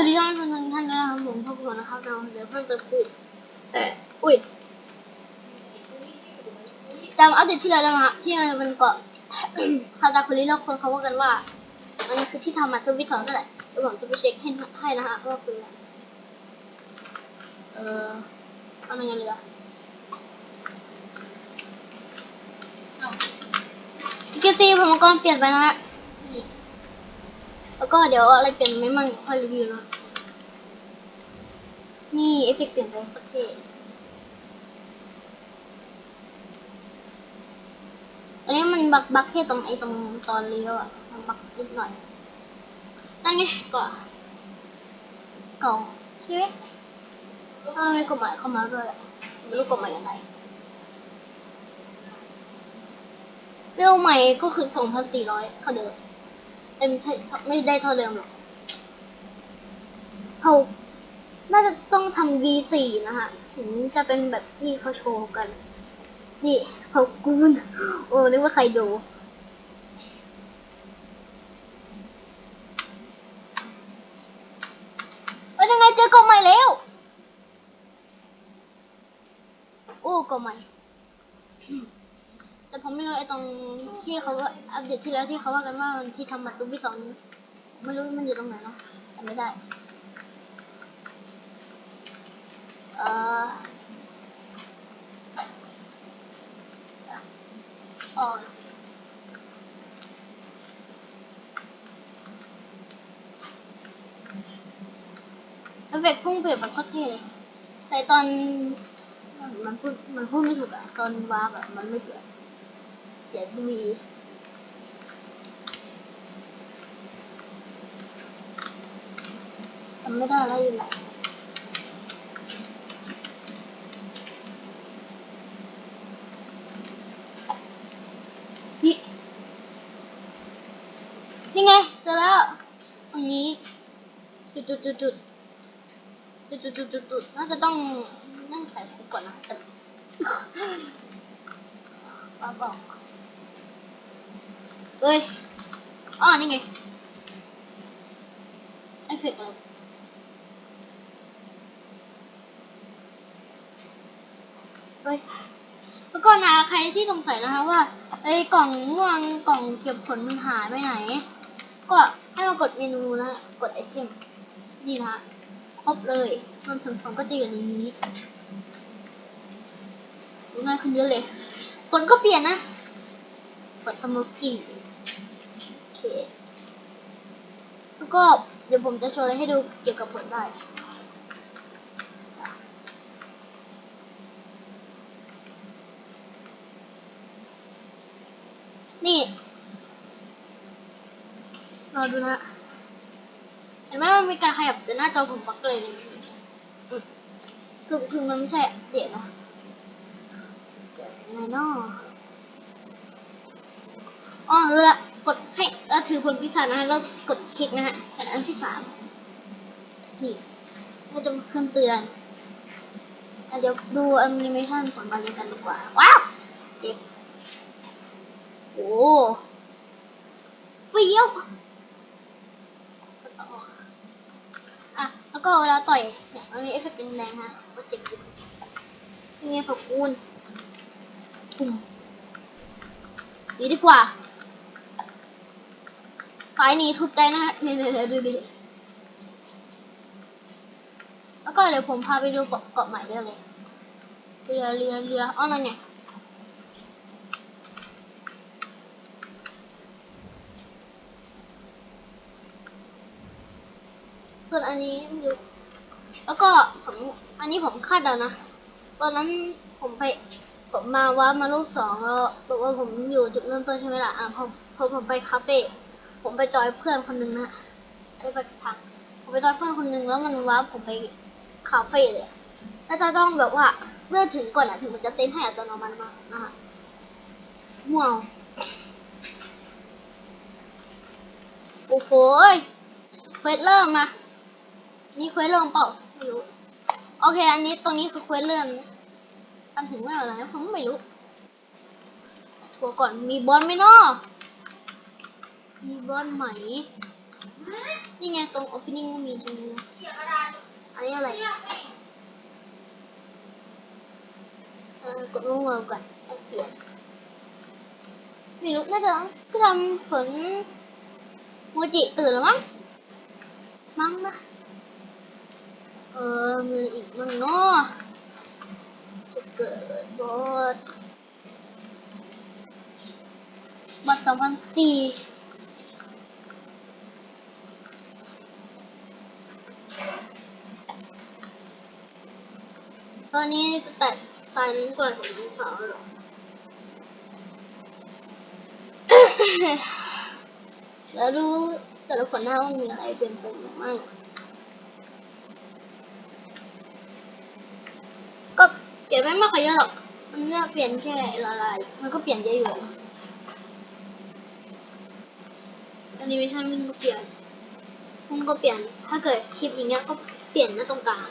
วัสดีท่านผู้ชมทุกท่านนะครับผมพบกันนะครับเราเดี๋ยวเพิ่มเติมคือเอ่ออุ้ยจำอัปเดตที่แล้วได้ไหมฮะที่มันเป็นเกาะฮาตาคุริแล้วคนเขาว่ากันว่า มันคือที่ทำมาสวิตช์สองนั่นแหละเดี๋ยวผมจะไปเช็คให้ให้นะฮะว่าคืออะไรเออทำยังไงเรือสกิลซีผมก็เปลี่ยนไปนะฮะนี่ แล้วก็เดี๋ยวอะไรเปลี่ยนไหมมั่งค่อยรีวิวนะนี่เอฟเฟกต์เปลี่ยนไปประเทศอันนี้มันบักบักแค่ตรงไอ้ตรงตอนเลี้ยวอะมันบักนิดหน่อยนั่นไงก่อนเก่าใช่ไหมถ้าไม่กฎหมายเข้ามาด้วยไม่รู้กฎหมายยังไงเวลใหม่ก็คือสองพันสี่ร้อยเท่าเดิม เอ้ยไม่ใช่ไม่ได้เท่าเดิมหรอกเขาน่าจะต้องทำ V4 นะฮะ ถึงจะเป็นแบบที่เขาโชว์กัน นี่เขากูนโอ้นึกว่าใครดูเอ้ยยังไงเจอกล่องใหม่แล้ว โอ้กล่องใหม่ ต่ผมไม่รู้ไอ้ตรงที่เขาว่าอัปเดตที่แล้วที่เขาว่ากันว่าที่ทำบัตรรูปที่สองไม่รู้มันอยู่ตรงไหนเนาะจำไม่ได้เอ่ออ๋อเอฟเฟกพุ่งเปลี่ยนแบบโคตรเท่เลยแต่ตอนมันมันพูดมันพูดไม่ถูกอะตอนวาร์ปอะมันไม่เปลี่ยน เสียดีจำไม่ได้แล้วอยู่ไหนนี่นี่ไงเจอแล้วตรงนี้จุดจุดจุดจุดจุดจุดจุดจุดจุดน่าจะต้องนั่งใส่คุกก่อนนะแต่บ้าบอก เฮ้ยอ๋อนี่ไงเอฟเฟกต์อะไรเฮ้ยแล้วก็นะใครที่สงสัยนะคะว่าไอ้กล่องม่วงกล่องเก็บผลมันหายไปไหน ก็ให้มากดเมนูนะกดไอเทมนี่นะครบเลยรวมถึงของก็จะอยู่ในนี้ดูง่ายขึ้นเยอะเลยผลก็เปลี่ยนนะ กดสโมกิ้งโอเค แล้วก็เดี๋ยวผมจะโชว์อะไรให้ดูเกี่ยวกับผลได้นี่รอดูนะ เห็นไหมมันมีการขยับแต่หน้าจอผมบักเลยเนี่ยคือคือมันไม่ใช่เดี๋ยวนะเดี๋ยวไงเนาะ อ๋อรู้ละกดให้แล้วถือผลพิศาจนะฮะแล้วกดคลิกนะฮะแต่อันที่สามนี่มันจะขึ้นเตือนอเดี๋ยวดูแอนิเมชันผลบาลีกันดีกว่า ว้าวเจ็บโอ้เฟี้ยวต่ออะแล้วก็เวลาต่อยเนี่ยมันมีเอฟเฟกต์แรงๆฮะก็เจ็บอยู่นี่ไงผักกูนปุ่มดีดีกว่า สายหนี้ทุบใจนะฮะเนี่ยเนี่ยดูดิแล้วก็เดี๋ยวผมพาไปดูเกาะใหม่ได้เลยเรือเรือเรืออ้อนั่นไงส่วนอันนี้ไม่รู้แล้วก็ผมอันนี้ผมคาดเดานะตอนนั้นผมไปผมมาว่ามาลูกสองแล้วบอกว่าผมอยู่จุดเริ่มต้นใช่ไหมล่ะอะพอพอผมไปคาเฟ่ ผมไปจอยเพื่อนคนหนึ่งนะไปไปทางผมไปจอยเพื่อนคนหนึ่งแล้วมันว้าผมไปคาเฟ่เลยแล้วจะต้องแบบว่าเมื่อถึงก่อนอะถึงมันจะเซฟให้อัตโนมัติมานะคะว้าวโอ้โหเควสเริ่มมานี่เควสเริ่มเปล่าไม่รู้โอเค อันนี้ตรงนี้คือเควสเริ่มทำถึงไม่อะไรผมไม่รู้ตัวก่อนมีบอลไหมเนาะ มีบอลไหมนี่ไงไงตรง opening ก็มีตรงนี้นะอันนี้อะไรเออกดลงมาก่อนแล้วเปลี่ยนไม่รู้น่าจะพี่ทำผลโมจิตื่นแล้วมั้งมั้งนะเออมีอีกมั้งเนาะจะเกิดบอสบัตรสองพันสี่ ตอนนี้สแตทฟันก่อนของสาวหรอแล้วดูแต่ละคนหน้าว่ามีอะไรเปลี่ยนไปบ้างก็เปลี่ยนไม่มากค่อยเยอะหรอก มันเนี่เปลี่ยนแค่ละลาย มันก็เปลี่ยนเยอะอยู่แอนิเมชันมันก็เปลี่ยนมันก็เปลี่ยน ถ้าเกิดคลิปอย่างเงี้ยก็เปลี่ยนหน้าตรงกลาง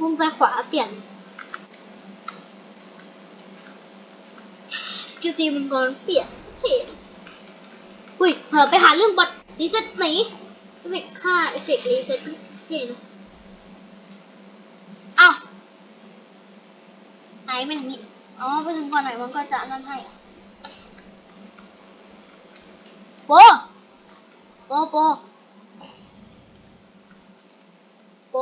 มุมซ้ายขวาเปลี่ยนสกิลซีมันก่อนเปลี่ยนเท่อุ้ยเผลอไปหาเรื่องบัตรรีเซ็ตไหนเอฟเฟกค่าเอฟเฟกต์รีเซ็ตเท่นะอ้าวไหนมันนี้อ๋อไปถึงก่อนไหนมันก็จะนั่นให้โปโปโปโป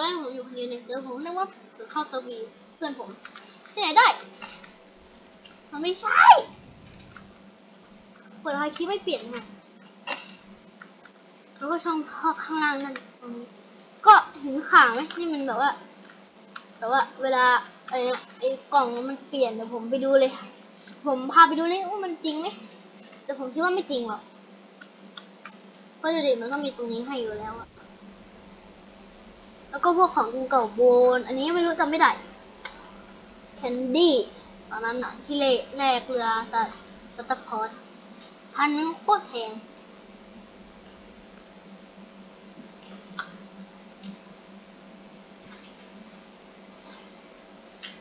อนแรกผมอยู่คนเดียวในเซิร์ฟผมนึกว่าผมเข้าเซิร์ฟวีเพื่อนผมที่ไหนได้ มันไม่ใช่เปิดไฮคีไม่เปลี่ยนไงแล้วก็ช่องท่อข้างล่างนั่นก็เห็นข่าไหมนี่มันแบบว่าแบบว่า เวลาไอ้ไอ้กล่องมันเปลี่ยนเดี๋ยวผมไปดูเลย ผมพาไปดูเลยว่ามันจริงไหมแต่ผมคิดว่าไม่จริงหรอกเพราะเด็กมันก็มีตรงนี้ให้อยู่แล้วอะ แล้วก็พวกของเก่าโบน อันนี้ไม่รู้จำไม่ได้ แคนดี้ ตอนนั้นนะที่เล่แลกเรือแต่สตาร์คอร์พันนึงโคตรแพง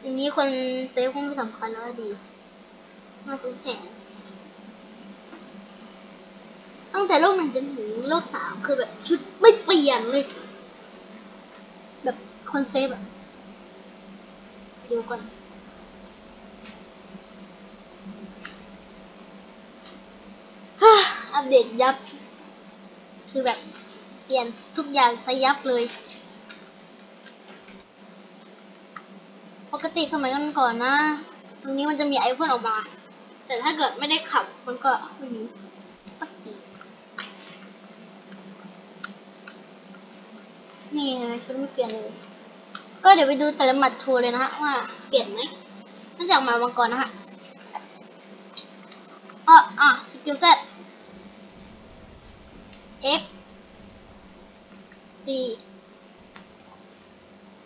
อย่างนี้คนเซฟคงไม่สำคัญแล้วดี มาสงแสนตั้งแต่โลกหนึ่งจนถึงโลกสามคือแบบชุดไม่เปลี่ยนเลย คอนเซปต์เดี๋ยวก่อนอัปเดตยับ คือแบบเปลี่ยนทุกอย่างซะยับเลย ปกติสมัยก่อนๆนะ ตรงนี้มันจะมีไอพ่นออกมา แต่ถ้าเกิดไม่ได้ขับมันก็ไม่มีนี่นไหมชุดไม่เปลี่ยนเลย ก็เดี๋ยวไปดูแต่ละหมัดทัวร์เลยนะฮะว่าเปลี่ยนไหมนื่องจากหมาวังกรนะฮะอะอะสกิลเซต X C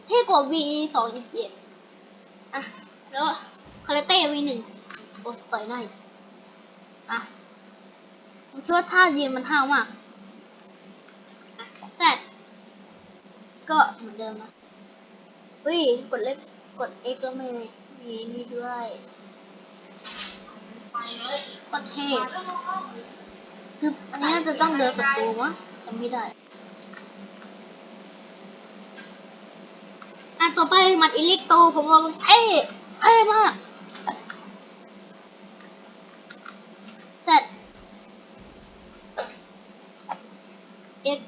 เท่กว่า V สองอีกเยอะอะ แล้วคาราเต้ V หนึ่งโอ้ต่อยหน้อีกอะผมคิดว่าท่ายืนมันห้าวมากอะ Z ก็เหมือนเดิมนะ อุ้ย กดเล็ก กด X แล้วไม่มีนี่ด้วยโคตรเท่คืออันนี้จะต้องเดินศัตรูวะจำไม่ได้ อะ ต่อไปมัดอิเล็กโต ผมว่ามันเท่ เท่มากเสร็จ X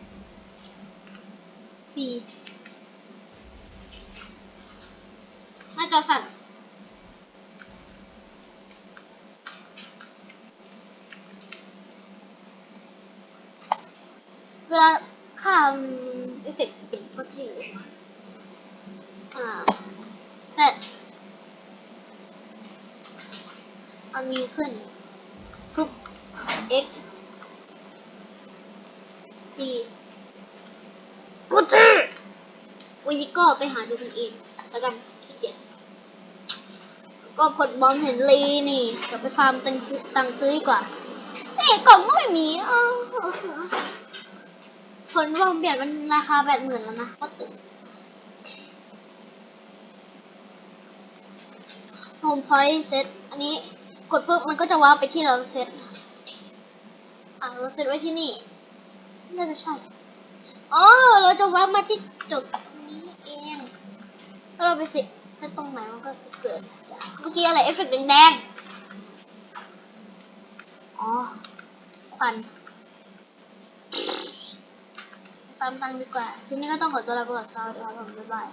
สี่ หน้าจอสั่นเวลาข้ามเอฟเฟกต์เป็นโคตรเท่เลยอ่าเสร็จเอามีขึ้นทุก x สี่กูเท่วันนี้ก็ไปหาดูกันเองแล้วกันขี้เก็ผลบอลเห็นลีนี่กลับไปฟาร์มตังซื้อตังซื้อดีกว่าเอ้กล่องก็ไม่มีเออผลบอลเปลี่ยนเป็นราคาแปดหมื่นแล้วนะก็ตึงโฮมพอยต์เซตอันนี้กดปุ๊บมันก็จะว้าไปที่เราเซตอะเราเซตไว้ที่นี่น่าจะใช่อ๋อเราจะแวะมาที่จุดนี้เองเราไปเซต เส้นตรงไหนมันก็เกิดเมื่อกี้อะไรเอฟเฟกต์แดงๆอ๋อควันตามตังดีกว่าทีนี้ก็ต้องขอตัวลาไปก่อนสวัสดีครับผมบ๊ายบาย